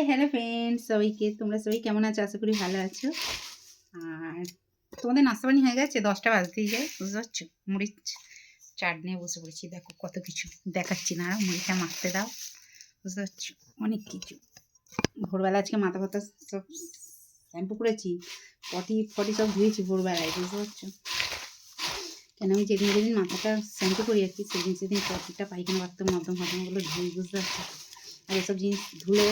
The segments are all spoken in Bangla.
হাই হ্যালো ফ্রেন্ডস, সবাইকে, তোমরা সবাই কেমন আছো? আশা করি ভালো আছো। আর তোমাদের নাস্তা পানি হয়ে গেছে, দশটা বাজতেই যায়, বুঝতে পারছ? মুড়ির চাট নিয়ে বসে পড়েছি, দেখো কত কিছু দেখাচ্ছি না, মুড়িটা মাখতে দাও, বুঝতে পারছ? অনেক কিছু। ভোরবেলা আজকে মাথা ফাতা সব শ্যাম্পু করেছি, পটি ফটি সব ধুয়েছি ভোরবেলায়, বুঝতে পারছ? কেন আমি যেদিন যেদিন মাথাটা শ্যাম্পু করি আর কি, সেদিন সেদিন পটিটা পায়খানা বাথরুম মধ্যম মধ্যমগুলো ধুই, বুঝতে পারছ? আর এসব জিনিস ধুলে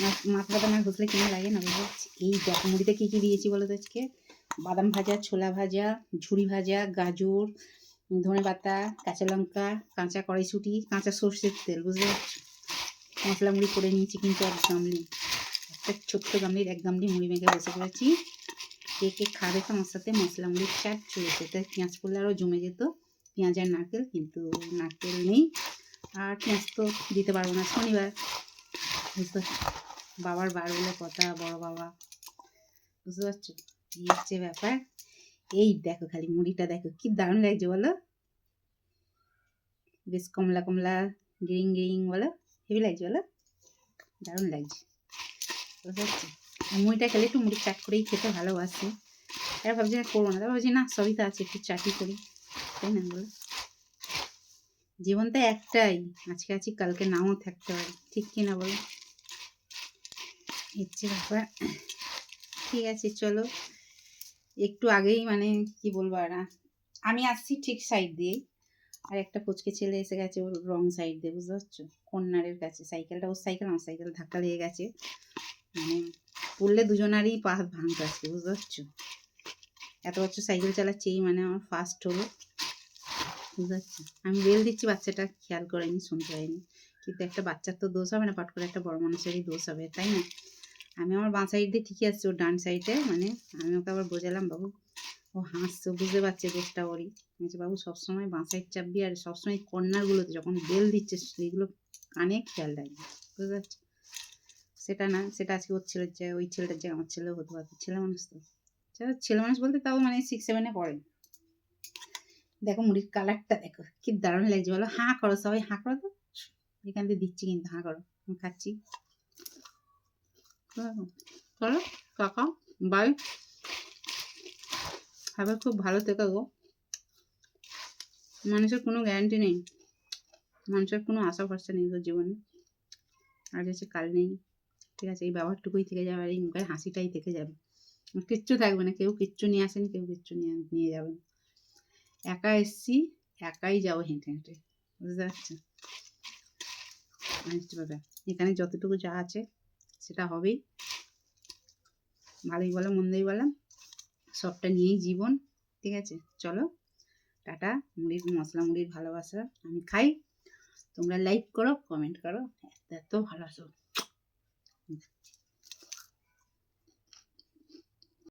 মা- মাথা ব্যথা না ঘষলে কেমন লাগে না পারছি এই দেখো, মুড়িতে কী কী দিয়েছি বলো তো আজকে? বাদাম ভাজা, ছোলা ভাজা ঝুড়ি ভাজা, গাজর, ধনে পাতা, কাঁচা লঙ্কা, কাঁচা কড়াইশুঁটি, কাঁচা সর্ষের তেল পারছ মশলা মুড়ি করে নিয়েছি কিন্তু এক গামলি। একটা ছোট্ট গামলির এক গামলি মুড়ি মেখে বসে পড়েছি। কে কে খাবে তো আমার সাথে মশলা মুড়ির চাট চলেছে। তাই পেঁয়াজ পড়লে আরও জমে যেত। পেঁয়াজ আর নারকেল, কিন্তু নারকেল নেই। আর পেঁয়াজ তো দিতে পারব না শনিবার। বাবার বার বলে কথা, বড় বাবা। বুঝতে পারছ? কি হচ্ছে ব্যাপার। এই দেখো খালি মুড়িটা দেখো, কি দারুণ লাগছে বলো? বেশ কমলা কমলা গ্রিং গ্রিং বলো, হেভি লাগছে বলো? দারুণ লাগছে। বুঝতে পারছ? আর মুড়িটা খেলে একটু মুড়ি চাট করেই খেতে ভালোবাসি। এবার ভাবছি না করব না ভাবছি না, সবই তো আছে, একটু চাটই করি। তাই না বলো? জীবন তো একটাই, আজকে আছি, কালকে নাও থাকতে পারে ঠিক কি না বলো? হচ্ছে ব্যাপার ঠিক আছে, চলো। একটু আগেই মানে কি বলব আর আমি আসছি ঠিক সাইড দিয়েই আর একটা পুচকে ছেলে এসে গেছে ওর রং সাইড দিয়ে, বুঝতে পারছ? কন্যারের কাছে। সাইকেলটা, ওর সাইকেল, আমার সাইকেল ধাক্কা লেগে গেছে। মানে পড়লে দুজনারই পা ভাঙতে আসছে, বুঝতে পারছ? এত বছর সাইকেল চালাচ্ছি, এই মানে আমার ফার্স্ট হলো। বুঝতে পারছি? আমি বেল দিচ্ছি, বাচ্চাটা খেয়াল করেনি, শুনতে পাইনি। কিন্তু একটা বাচ্চার তো দোষ হবে না, পাট করে একটা বড় মানুষেরই দোষ হবে, তাই না? আমি আমার বাঁ সাইড দিয়ে ঠিকই আসছি ওর ডান সাইডে মানে আমি ওকে আবার বোঝালাম বাবু ও হাসছে বুঝতে পারছে দোষটা ওরই। বলছি, বাবু সবসময় বাঁ সাইড চাপবি আর সবসময় কর্নারগুলোতে যখন বেল দিচ্ছে সেইগুলো কানে খেয়াল রাখবি বুঝতে পারছি সেটা না সেটা আজকে ওর ছেলের যে ওই ছেলেটার যে আমার ছেলেও হতে পারতো ছেলে মানুষ তো। ছেলে মানুষ বলতে তাও মানে সিক্স সেভেনে পড়ে। দেখো মুড়ির কালারটা দেখো কি দারুণ লাগছে বলো হাঁ করো সবাই হাঁ করো তো। এখান থেকে দিচ্ছি কিন্তু হাঁ করো আমি খাচ্ছি। চলো, কাকা বাই খাবার খুব ভালো থেকো গো। মানুষের কোনো গ্যারান্টি নেই। মানুষের কোনো আশা ভরসা নেই গো জীবনে। আর হচ্ছে কাল নেই। ঠিক আছে এই ব্যবহারটুকুই থেকে যাবে আর এই মুখের হাসিটাই থেকে যাবে। কিচ্ছু থাকবে না কেউ কিচ্ছু নিয়ে আসেনি কেউ কিচ্ছু নিয়ে নিয়ে যাবে না। একা এসছি একাই যাব হেঁটে হেঁটে। বুঝতে পারছ হচ্ছে এখানে যতটুকু যা আছে সেটা হবেই। ভালোই বলো, মন্দই বলো। সবটা নিয়েই জীবন, ঠিক আছে? চলো, টাটা। মুড়ির মশলা, মুড়ির ভালোবাসা আমি খাই। তোমরা লাইক করো কমেন্ট করো এত এত ভালোবাসো।